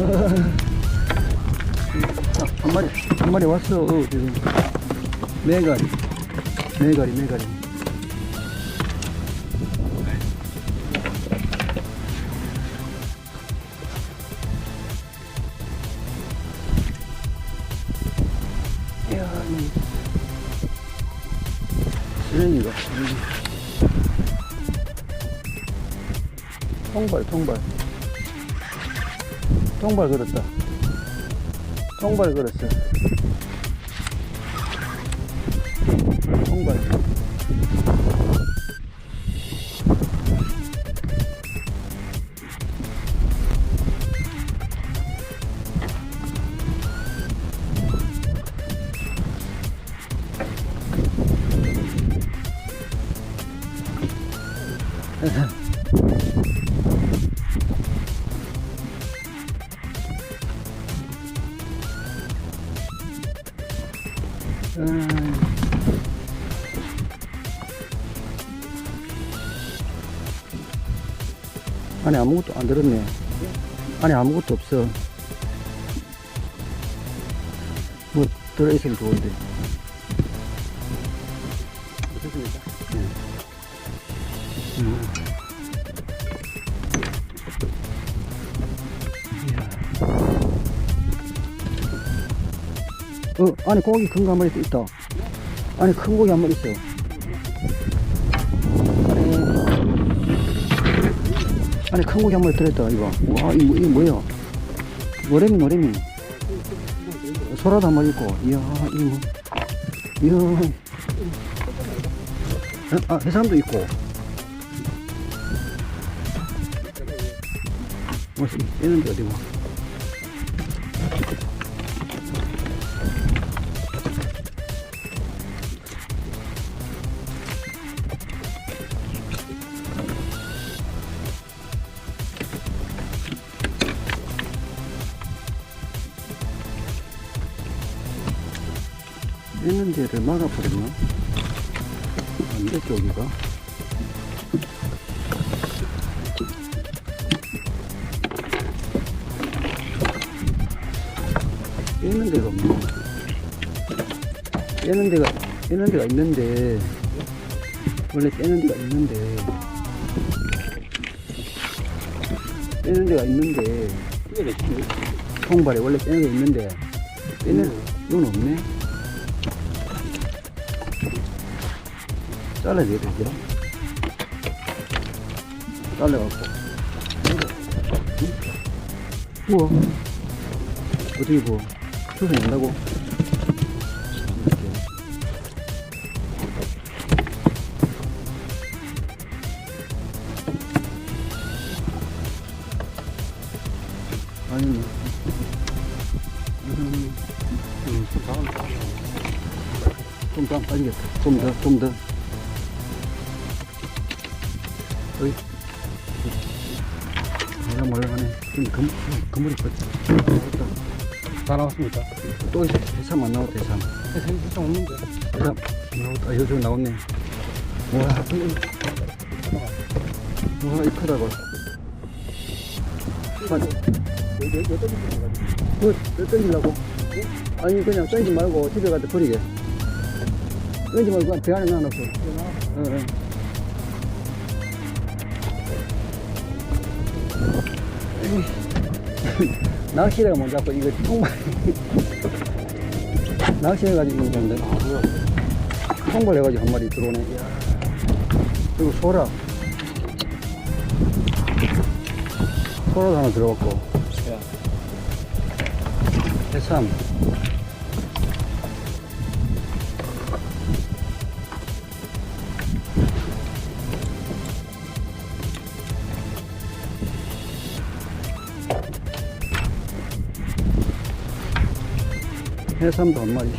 아, 한 마리, 한 마리 왔어, 어, 지금. 메가리. 메가리, 메가리. 이야, 이 쓰레기가, 쓰레기. 통발, 통발. 통발 걸었다. 통발 걸었어. 통발. 음. 안에 아무것도 안 들었네. 안에 아무것도 없어. 뭐 들어있으면 좋은데. 어떻습니까? 음. 어, 안에 고기 큰 거 한 마리 또 있다. 안에 큰 고기 한 마리 있어. 안에, 안에 큰 고기 한 마리 들어있다, 이거. 와, 이거, 이거 뭐야? 노래미, 노래미. 소라도 한 마리 있고. 이야, 이거 뭐. 이야. 아, 해삼도 있고. 뭐, 얘는데 어디 뭐. 있는 데를 막아버렸나? 여기가? 빼는 데가 없네. 빼는 데가, 빼는 데가 있는데, 원래 빼는 데가 있는데, 빼는 데가 있는데. 통발에 원래 빼는 게 있는데, 빼는, 이건 없네. 잘라야 되겠죠? 잘라갖고. 우와. 어떻게 부어? 초선? 아니, 뭐. 음, 음, 손 닿았다. 좀더 빠지겠다. 좀 더, 좀 더. 여기. 내가 몰라가네. 근데 금, 그물이 뻗지. 다 나왔습니까? 또 있어. 해삼 안 나왔다, 해삼. 해삼 진짜 없는데. 해삼 나왔다. 아, 여기 나왔네. 와, 와, 이 크다고. 어떤 그, 왜 던지려고? 아니, 그냥 던지 말고 집에 가서 버리게. 던지 말고 배 안에 넣어놓고. 어, 어. 낚시대가 먼저 잡고 이거 통발 낚시해 가지고 있는 건데? 통발 해가지고 한 마리 들어오네 이야. 그리고 소라 소라도 하나 들어갔고 야, 해삼 해삼도 한 마리